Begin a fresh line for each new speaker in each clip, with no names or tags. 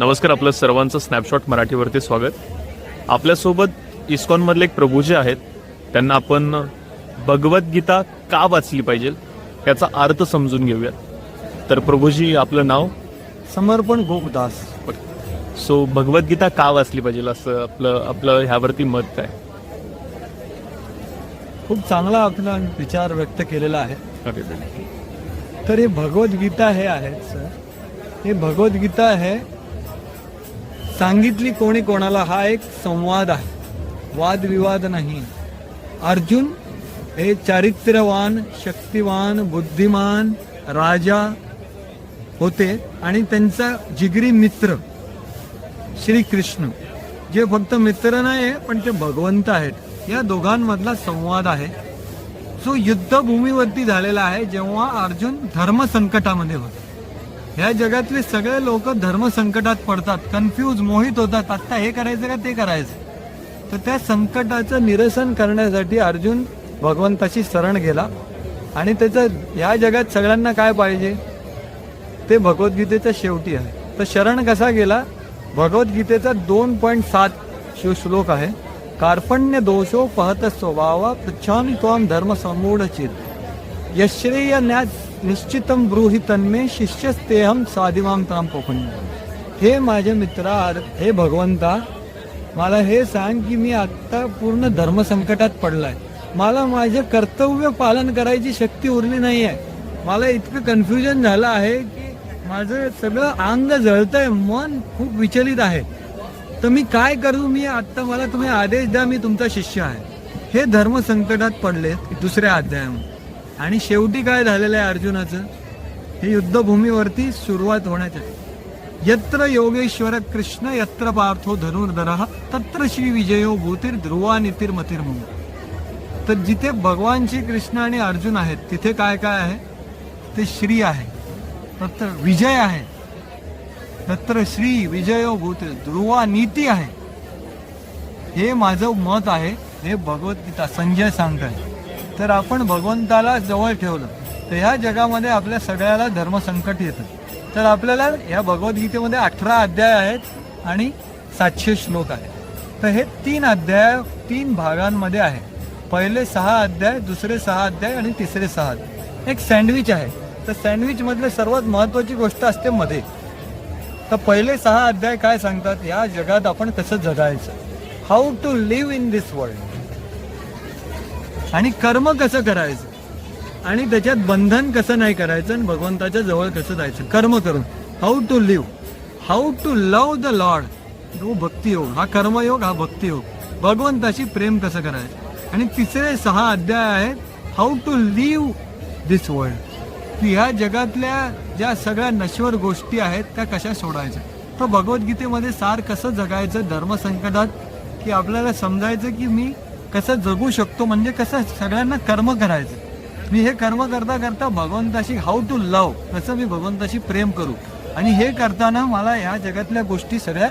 नमस्कार आपलं सर्वांचं स्नॅपशॉट मराठीवरती स्वागत. आपल्यासोबत इस्कॉनमधले एक प्रभूजी आहेत. त्यांना आपण भगवद्गीता का वाचली पाहिजे याचा अर्थ समजून घेऊयात तर प्रभूजी आपलं नाव?
समर्पण गोपदास.
सो भगवद्गीता का वाचली पाहिजे असं आपलं आपलं ह्यावरती मत काय?
खूप चांगला आपला विचार व्यक्त केलेला आहे. तर हे भगवद्गीता हे आहे सर. हे भगवद्गीता आहे सांगितली कोणी कोणाला हा एक संवाद आहे. वादविवाद नाही. अर्जुन हे चारित्र्यवान शक्तिवान बुद्धिमान राजा होते आणि त्यांचा जिगरी मित्र श्रीकृष्ण जे फक्त मित्र नाही आहे पण ते भगवंत आहेत. या दोघांमधला संवाद आहे. जो युद्धभूमीवरती झालेला आहे जेव्हा अर्जुन धर्मसंकटामध्ये होता होते. ह्या जगातले सगळे लोक धर्म संकटात पडतात कन्फ्यूज मोहित होतात. आत्ता हे करायचं का ते करायचं? तर त्या संकटाचं निरसन करण्यासाठी अर्जुन भगवंताशी शरण गेला. आणि त्याचं ह्या जगात सगळ्यांना काय पाहिजे? ते भगवद्गीतेच्या शेवटी आहे. तर शरण कसा गेला? भगवद्गीतेचा दोन पॉईंट सात शिव श्लोक आहे. कार्पण्य दोषो पहत स्वभावा पृच्छामी त्वाम धर्म समूढचित। यश्रेय न्यास निश्चितम ब्रूहितन्मे शिष्यस्तेहम साधिमाम ताम हे माझे मित्रा हे भगवंता मला हे सांग की मी आत्ता पूर्ण धर्मसंकटात पडलाय. मला माझे कर्तव्य पालन करायची शक्ती उरली नाही आहे मला इतकं कन्फ्युजन झालं आहे की माझं सगळं अंग जळतंय मन खूप विचलित आहे. तर मी काय करू? मी आत्ता मला तुम्ही आदेश द्या मी तुमचा शिष्य आहे. हे धर्मसंकटात पडले दुसऱ्या अध्यायामध्ये. आणि शेवटी काय झालेलं आहे अर्जुनाचं? हे युद्धभूमीवरती सुरुवात होण्याच्या यत्र योगेश्वर कृष्ण यत्र पार्थो धनुर्धर तत्र श्री विजयो भूतीर ध्रुवा नितीर मतीर तर जिथे भगवान श्री कृष्ण आणि अर्जुन आहेत तिथे काय काय आहे? ते श्री आहे तत्र विजय आहे तत्र श्री विजयो भूतीर ध्रुवा नीती आहे. हे माझं मत आहे हे भगवद्गीता संजय सांगताय. तर आपण भगवंताला जवळ ठेवलं. तर ह्या जगामध्ये आपल्या सगळ्याला धर्मसंकट येतं. तर आपल्याला ह्या भगवद्गीतेमध्ये अठरा अध्याय आहेत आणि सातशे श्लोक आहेत. तर हे तीन अध्याय तीन भागांमध्ये आहे. पहिले सहा अध्याय दुसरे सहा अध्याय आणि तिसरे सहा अध्याय. एक सँडविच आहे. तर सँडविचमधले सर्वात महत्त्वाची गोष्ट असते मध्ये. तर पहिले सहा अध्याय काय सांगतात? या जगात आपण कसं जगायचं? How to live in this world आणि कर्म कसं करायचं? आणि त्याच्यात बंधन कसं नाही करायचं आणि भगवंताच्या जवळ कसं जायचं? कर्म करून. How to live how to love the lord तो भक्तियोग. हा कर्मयोग हा भक्तियोग. भगवंताशी प्रेम कसं करायचं? आणि तिसरे सहा अध्याय आहेत how to live this world की ह्या जगातल्या ज्या सगळ्या नश्वर गोष्टी आहेत त्या कशा सोडायच्या? तर भगवद्गीतेमध्ये सार कसं जगायचं? धर्मसंकटात. की आपल्याला समजायचं की मी कसं जगू शकतो म्हणजे कसं सगळ्यांना कर्म करायचं. मी हे कर्म करता करता भगवंताशी हाऊ टू लव कसं मी भगवंताशी प्रेम करू. आणि हे करताना मला ह्या जगातल्या गोष्टी सगळ्या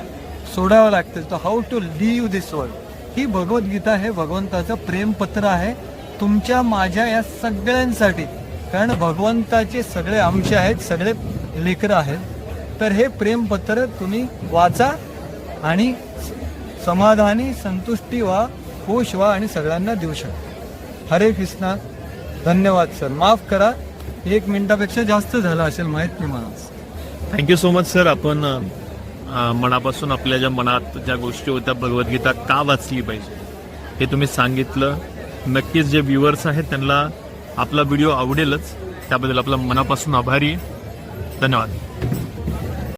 सोडाव्या लागतील. तर how to live this world ही भगवद्गीता हे भगवंताचं प्रेमपत्र आहे. तुमच्या माझ्या या सगळ्यांसाठी. कारण भगवंताचे सगळे अंश आहेत सगळे लेकरं आहेत. तर हे प्रेमपत्र तुम्ही वाचा आणि समाधानी संतुष्टी व्हा. खुश व्हा आणि सगळ्यांना देऊ शकता. हरे कृष्णा. धन्यवाद सर. माफ करा. एक मिनिटापेक्षा जास्त झालं असेल माहीत नाही मला.
थँक्यू सो मच सर आपण मनापासून आपल्या ज्या मनात ज्या गोष्टी होत्या भगवद्गीता का वाचली पाहिजे? हे तुम्ही सांगितलं. नक्कीच जे व्ह्युअर्स आहेत त्यांना आपला व्हिडिओ आवडेलच. त्याबद्दल आपला मनापासून आभारी. आहे. धन्यवाद.